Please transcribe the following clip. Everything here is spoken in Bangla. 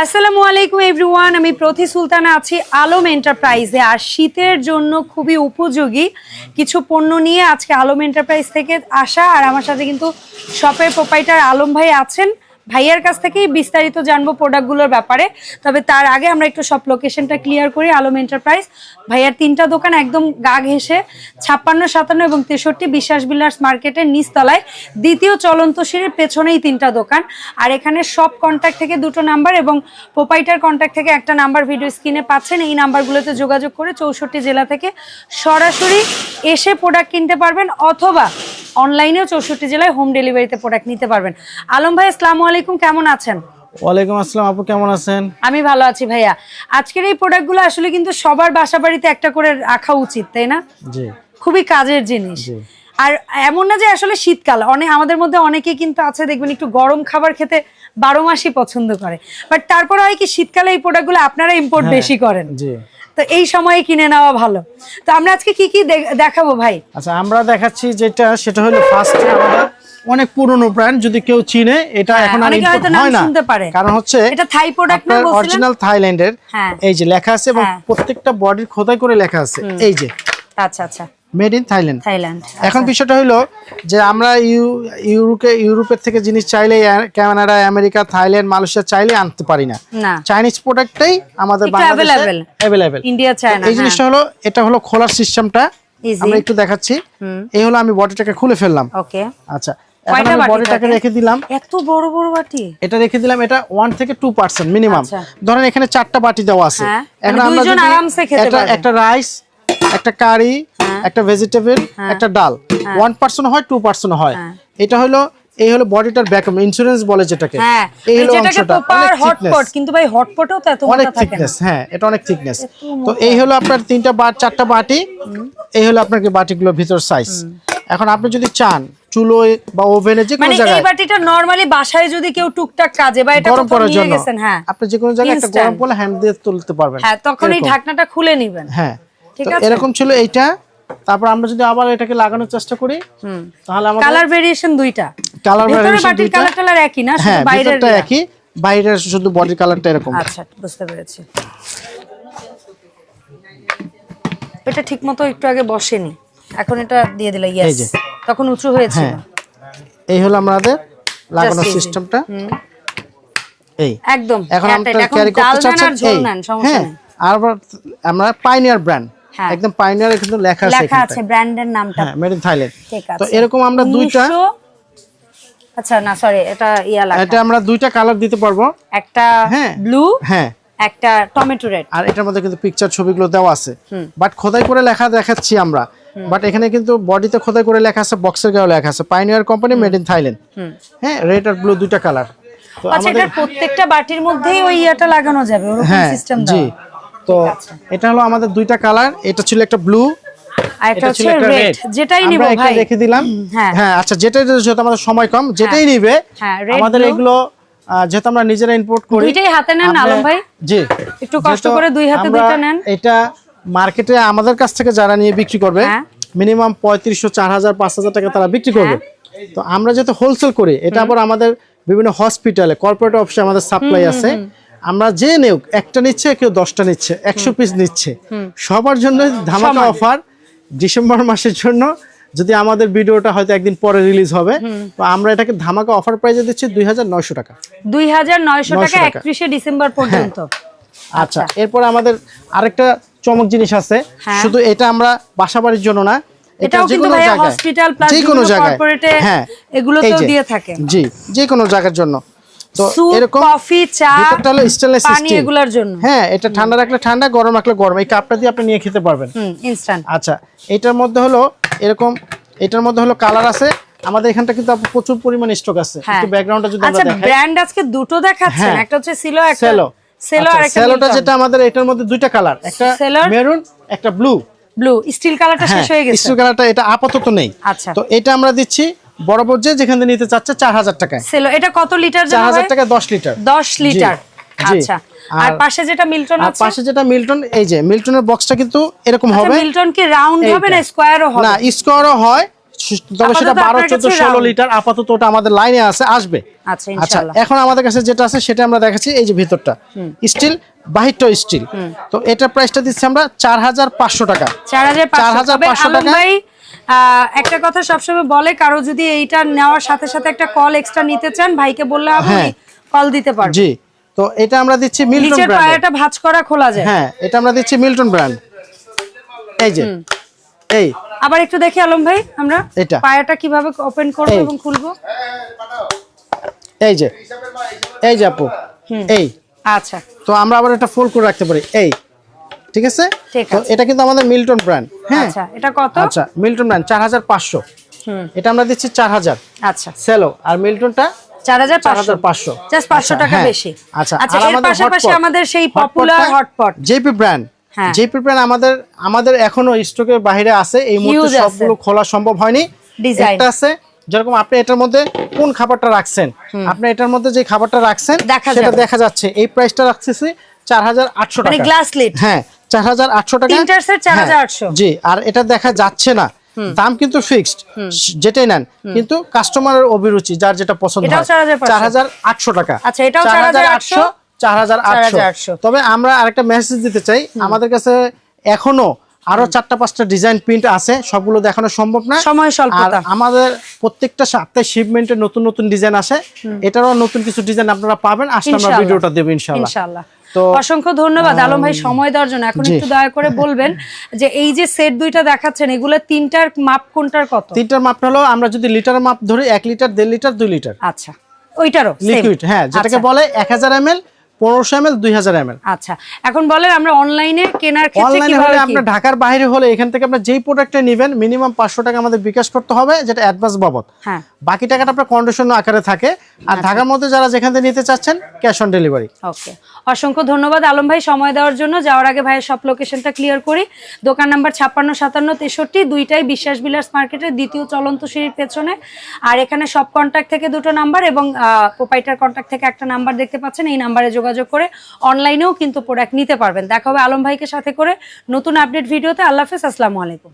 আসসালামু আলাইকুম এভরিওয়ান আমি প্রতি সুলতানা আছি আলম এন্টারপ্রাইজে। আর শীতের জন্য খুবই উপযোগী কিছু পণ্য নিয়ে আজকে আলম এন্টারপ্রাইজ থেকে আসা। আর আমার সাথে কিন্তু শপের প্রোপাইটার আলম ভাই আছেন। ভাইয়ার কাছ থেকেই বিস্তারিত জানব প্রোডাক্টগুলোর ব্যাপারে। তবে তার আগে আমরা একটু সব লোকেশনটা ক্লিয়ার করি, আলম এন্টারপ্রাইজ ভাইয়ার তিনটা দোকান একদম গা ঘেসে ছাপ্পান্ন, সাতান্ন এবং তেষট্টি বিশ্বাস বিল্ডার্স মার্কেটের নিচতলায়। দ্বিতীয় চলন্ত সিঁড়ির পেছনেই তিনটা দোকান। আর এখানে সব কন্ট্যাক্ট থেকে দুটো নাম্বার এবং প্রোপাইটার কন্ট্যাক্ট থেকে একটা নাম্বার ভিডিও স্ক্রিনে পাচ্ছেন। এই নাম্বারগুলোতে যোগাযোগ করে চৌষট্টি জেলা থেকে সরাসরি এসে প্রোডাক্ট কিনতে পারবেন অথবা অনলাইনেও চৌষট্টি জেলায় হোম ডেলিভারিতে প্রোডাক্ট নিতে পারবেন। আলম ভাই, আসসালামু আলাইকুম কেমন আছেন? ওয়ালাইকুম আসসালাম আপু কেমন আছেন? আমি ভালো আছি ভাইয়া। আজকের এই প্রোডাক্টগুলো আসলে কিন্তু সবার বাসা বাড়িতে একটা করে রাখা উচিত তাই না? জি। খুবই কাজের জিনিস। আর এমন না যে আসলে শীতকাল অনেক আমাদের মধ্যে অনেকে কিন্তু আছে দেখবেন একটু গরম খাবার খেতে বারো মাসই পছন্দ করে। বাট তারপরে হয় কি শীতকালে এই প্রোডাক্টগুলো আপনারা ইম্পোর্ট বেশি করেন। জি। তো এই সময়ে কিনে নেওয়া ভালো। তো আমরা আজকে কি কি দেখাবো ভাই? আচ্ছা আমরা দেখাচ্ছি যেটা সেটা হলো ফার্স্টে আমাদের অনেক পুরনো ব্র্যান্ড যদি কেউ চিনে এটা হ্যাঁ, এখন আর নাম হয় না। কারণ হচ্ছে এটা থাই product না বলছিলেন? অরিজিনাল থাইল্যান্ডের হ্যাঁ। এই যে লেখা আছে এবং হ্যাঁ। প্রত্যেকটা বডির খোদাই করে লেখা আছে। এই যে। আচ্ছা আচ্ছা। মেড ইন থাইল্যান্ড থাইল্যান্ড এখন বিষয়টা হলো যে আমরা ইউ- ইউরোপে ইউরোপের থেকে জিনিস চাইলে কানাডা আমেরিকা থাইল্যান্ড মালয়েশিয়া চাইলে আনতে পারি না। চাইনিজ প্রোডাক্টটাই আমাদের বাংলাদেশে। অ্যাভেলেবেল ইন্ডিয়া চায় না এই জিনিসটা হলো এটা হলো খোলার সিস্টেমটা. আমরা একটু দেখাচ্ছি। এই হলো আমি বডিটাকে খুলে ফেললাম। ওকে আচ্ছা এখন আমি বডিটাকে রেখে দিলাম। এত বড় বড় বাটি? এটা রেখে দিলাম এটা থেকে মিনিমাম আচ্ছা। ধরেন এখানে চারটা বাটি দেওয়া আছে। হ্যাঁ, এখন মানে আমরা দুইজন আরামসে খেতে একটা- একটা রাইস একটা কারি একটা ভেজিটেবল একটা ডাল। হয়। হয় হ্যাঁ। এটা হলো এই হলো বডিটার ব্যাকআপ ইন্স্যুরেন্স বলে যেটাকে। হ্যাঁ। এই হলো যেটাকে অংশটা। অনেক হটপট কিন্তু ভাই হটপটেও তো এত অনেক মোটা থাকে না। থিকনেস হ্যাঁ এটা অনেক থিকনেস তো এই হলো আপনার তিনটা বা চারটা বাটি। এই হলো আপনার কি বাটিগুলোর ভিতর সাইজ এখন আপনি যদি চান চুলোয় বা ওভেনে যে কোনো মানে এই বাটিটা নরমালি বাসায় যদি কেউ টুকটাক কাজে বা এটা গরম করার জন্য। হ্যাঁ। আপনি যে কোনো জায়গায় একটা গরম করলে হ্যান্ড দিয়ে তুলতে পারবেন। হ্যাঁ তখন এই এরকম। ঢাকনাটা খুলে নেবেন। হ্যাঁ। ঠিক আছে। এরকম ছিল এইটা। তারপর আমরা যদি আবার এটাকে লাগানোর চেষ্টা করি তাহলে আমাদের কালার ভেরিয়েশন দুইটা। কালার দুইটা। কালার টালার একই না? শুধু হ্যাঁ বাইরের ভিতরটা একই বাইরের শুধু বডি কালারটা এরকম। আচ্ছা বুঝতে পেরেছি। এটা ঠিক মতো একটু আগে বসেনি। এখন এটা দিয়ে দিলে ইয়েস। তখন উঁচু হয়েছিল। হ্যাঁ। এই হলো আমাদের লাগানোর সিস্টেমটা। এই। একদম। এখন আমরা ক্যারি করতে আর এই। সমস্যা হ্যাঁ নেই। আর আমরা পাইনিয়ার ব্র্যান্ড হ্যাঁ। একদম পাইনিয়ার কিন্তু লেখা আছে লেখা আছে ব্র্যান্ডের নামটা। হ্যাঁ মেড ইন থাইল্যান্ড তো এরকম আমরা দুইটা আচ্ছা না সরি এটা ইয়া লাগা এটা আমরা দুইটা কালার দিতে পারব। একটা হ্যাঁ। ব্লু হ্যাঁ। একটা টমেটো রেড আর এটার মধ্যে কিন্তু পিকচার ছবিগুলো দেওয়া আছে। বাট খোদাই করে লেখা দেখাচ্ছি আমরা। বাট এখানে কিন্তু বডিতে খোদাই করে লেখা আছে বক্সের গায়ে লেখা আছে। Pioneer company made in Thailand হ্যাঁ রেড আর ব্লু দুইটা কালার আচ্ছা আমাদের এটার প্রত্যেকটা বাটির মধ্যেই ওই ইয়াটা লাগানো যাবে ওরকম হ্যাঁ সিস্টেম জি। তো এটা হলো আমাদের দুইটা কালার এটা ছিল একটা ব্লু এটা হচ্ছে রেড যেটাই নিব ভাই। রেখে দিলাম। হ্যাঁ। হ্যাঁ আচ্ছা যেটাই যেহেতু আমাদের সময় কম। যেটাই নিবে হ্যাঁ, আমাদের blue। এগুলো যেহেতু আমরা নিজেরা ইম্পোর্ট করি দুইটাই হাতে নেন আলম ভাই। জি। একটু কষ্ট করে দুই হাতে আমরা দুইটা নেন। এটা মার্কেটে আমাদের কাছ থেকে যারা নিয়ে বিক্রি করবে হ্যাঁ। মিনিমাম পঁয়ত্রিশশো চার হাজার পাঁচ হাজার টাকা তারা বিক্রি করবে। হ্যাঁ। তো আমরা যেহেতু হোলসেল করি এটা আবার আমাদের বিভিন্ন হসপিটালে কর্পোরেট অফিসে আমাদের সাপ্লাই আছে। আমরা যে নেও একটা নিচ্ছে কেউ দশটা নিচ্ছে একশো পিস নিচ্ছে। সবার জন্য ধামাকা অফার ডিসেম্বর মাসের জন্য। যদি আমাদের ভিডিওটা হয়তো একদিন পরে রিলিজ হবে তো আমরা এটাকে ধামাকা অফার প্রাইজে দিচ্ছি দুই হাজার নয়শো টাকা। দুই হাজার নয়শো 900 টাকা টাকা। একত্রিশে ডিসেম্বর পর্যন্ত। আচ্ছা। এরপর আমাদের আরেকটা চমক জিনিস আছে। হ্যাঁ। শুধু এটা আমরা বাসাবাড়ির জন্য না এটা এটাও কিন্তু ভাইয়া হসপিটাল প্লাস যে কোনো জায়গায়। হ্যাঁ এগুলোতেও এই দিয়ে থাকে। জি যে কোনো জায়গার জন্য। তো এরকম কফি চা ভিতরটা স্টেনলেস স্টিল এগুলোর জন্য। হ্যাঁ এটা ঠান্ডা রাখলে ঠান্ডা গরম রাখলে গরম। এই কাপটা দিয়ে আপনি নিয়ে খেতে পারবেন। ইনস্ট্যান্ট আচ্ছা এটার মধ্যে হলো এরকম এটার মধ্যে হলো কালার আছে। আমাদের এখানটা কিন্তু প্রচুর পরিমাণে স্টক আছে। একটু ব্যাকগ্রাউন্ডটা যদি আচ্ছা আমরা দেখাই। ব্র্যান্ড আজকে দুটো দেখাচ্ছেন। হ্যাঁ। একটা হচ্ছে সিলো একটা সেলোটা যেটা আমাদের এটার মধ্যে দুইটা কালার একটা মেরুন একটা ব্লু। ব্লু স্টিল কালারটা শেষ হয়ে গেছে। স্টিল কালারটা এটা আপাতত নেই। আচ্ছা। তো এটা আমরা দিচ্ছি বড় পর্যায়ে যেখান থেকে নিতে চাচ্ছে চার হাজার টাকায়। সেলো এটা কত লিটার টাকা দশ লিটার। দশ লিটার। আচ্ছা। আর পাশে যেটা মিল্টন আছে? পাশে যেটা মিল্টন এই যে মিল্টনের বক্সটা কিন্তু এরকম আচ্ছা, হবে। মিল্টন কি রাউন্ড হবে না এইটা। স্কোয়ারও হবে? না স্কোয়ারও হয় তবে সেটা বারো চোদ্দ ষোলো লিটার আপাতত ওটা আমাদের লাইনে আছে আসবে। আচ্ছা আচ্ছা এখন আমাদের কাছে যেটা আছে সেটা আমরা দেখাচ্ছি এই যে ভিতরটা। স্টিল বাহিরটা স্টিল। তো এটার প্রাইসটা দিচ্ছি আমরা চার হাজার পাঁচশো টাকা। চার হাজার পাঁচশো টাকা। একটা কথা সবসময় বলে কারও যদি এইটা নেওয়ার সাথে সাথে একটা কল এক্সট্রা নিতে চান ভাইকে বললে হবে হ্যাঁ। কল দিতে পারবে জি। তো এটা আমরা দিচ্ছি মিল্টন ব্র্যান্ড পায়াটা ভাঁজ করা খোলা যায়। হ্যাঁ এটা আমরা দিচ্ছি মিল্টন ব্র্যান্ড এই যে। এই। আবার একটু দেখি আলম ভাই আমরা এটা। পায়াটা কীভাবে ওপেন করব এবং খুলবো? এই যে এই যে আপু এই। আচ্ছা। তো আমরা আবার এটা ফোল্ড করে রাখতে পারি এই। ঠিক আছে? তো এটা কিন্তু আমাদের মিল্টন ব্র্যান্ড হ্যাঁ? আচ্ছা এটা কত? আচ্ছা মিল্টন ব্র্যান্ড চার হাজার পাঁচশো। হুম। এটা আমরা দিচ্ছি চার হাজার। আচ্ছা। সেলো আর মিল্টনটা চার হাজার চার হাজার পাঁচশো। জাস্ট পাঁচশো টাকা হ্যাঁ। বেশি। আচ্ছা আচ্ছা আর আমাদের পাশাপাশি। আমাদের সেই পপুলার হটপট জেপি ব্র্যান্ড হ্যাঁ। জেপি ব্র্যান্ড আমাদের আমাদের এখনও স্টকের বাইরে আছে এই মুহূর্তে সবগুলো খোলা সম্ভব হয়নি। একটা আছে যেরকম আপনি এটার মধ্যে কোন খাবারটা রাখছেন? আপনি এটার মধ্যে যে খাবারটা রাখছেন সেটা দেখা যাচ্ছে। এই প্রাইসটা রাখতেছি চার হাজার আটশো মানে টাকা। গ্লাস হ্যাঁ চার হাজার আটশো টাকা। তিনটার 4,800 হ্যাঁ, জি আর এটা দেখা যাচ্ছে না। দাম কিন্তু ফিক্সড যেটাই নেন। কিন্তু কাস্টমারের অভিরুচি যার যেটা পছন্দ হয়। 4,500 চার হাজার আটশো টাকা। আচ্ছা, এটাও 4,800, 4,800 4,800 তবে আমরা আরেকটা মেসেজ দিতে চাই। আমাদের কাছে এখনও আরও চারটা পাঁচটা ডিজাইন প্রিন্ট আছে। সবগুলো দেখানো সম্ভব না। সময় স্বল্পতা। আমাদের প্রত্যেকটা সপ্তাহে শিপমেন্টে নতুন নতুন ডিজাইন আসে। এটারও নতুন কিছু ডিজাইন আপনারা পাবেন। আসলে আমরা ভিডিওটা দেবো ইনশাআল্লাহ। ইনশাআল্লাহ। তো অসংখ্য ধন্যবাদ। আলম ভাই সময় দেওয়ার জন্য। এখন একটু দয়া করে বলবেন যে এই যে সেট দুইটা দেখাচ্ছেন এগুলো তিনটার মাপ কোনটার কত? তিনটার মাপটা হলো আমরা যদি লিটার মাপ ধরি এক লিটার দেড় লিটার দুই লিটার। আচ্ছা। ওইটারও লিকুইড হ্যাঁ যেটাকে আচ্ছা, বলে এক হাজার এম এল পনেরোশো এম এল দুই হাজার এম এল আচ্ছা এখন বলেন আমরা অনলাইনে কেনার অনলাইনে হলে আপনার ঢাকার বাইরে হলে এখান থেকে আপনার যেই প্রোডাক্টটা নেবেন মিনিমাম পাঁচশো টাকা আমাদের বিকাশ করতে হবে যেটা অ্যাডভান্স বাবদ। হ্যাঁ। বাকি টাকাটা আপনার কন্ডিশন আকারে থাকে। আর ঢাকার মধ্যে যারা যেখান থেকে নিতে চাচ্ছেন ক্যাশ অন ডেলিভারি ওকে। অসংখ্য ধন্যবাদ আলম ভাই সময় দেওয়ার জন্য। যাওয়ার আগে ভাইয়ের সব লোকেশনটা ক্লিয়ার করি। দোকান নাম্বার ছাপ্পান্ন সাতান্ন তেষট্টি দুইটাই বিশ্বাস বিলাস মার্কেটের দ্বিতীয় চলন্ত সিঁড়ির পেছনে। আর এখানে সব কন্ট্যাক্ট থেকে দুটো নাম্বার এবং প্রোপাইটার কন্ট্যাক্ট থেকে একটা নাম্বার দেখতে পাচ্ছেন। এই নাম্বারে যোগাযোগ করে অনলাইনেও কিন্তু প্রোডাক্ট নিতে পারবেন। দেখা হবে আলম ভাইকে সাথে করে নতুন আপডেট ভিডিওতে। আল্লাহ হাফেজ, আসসালামু আলাইকুম।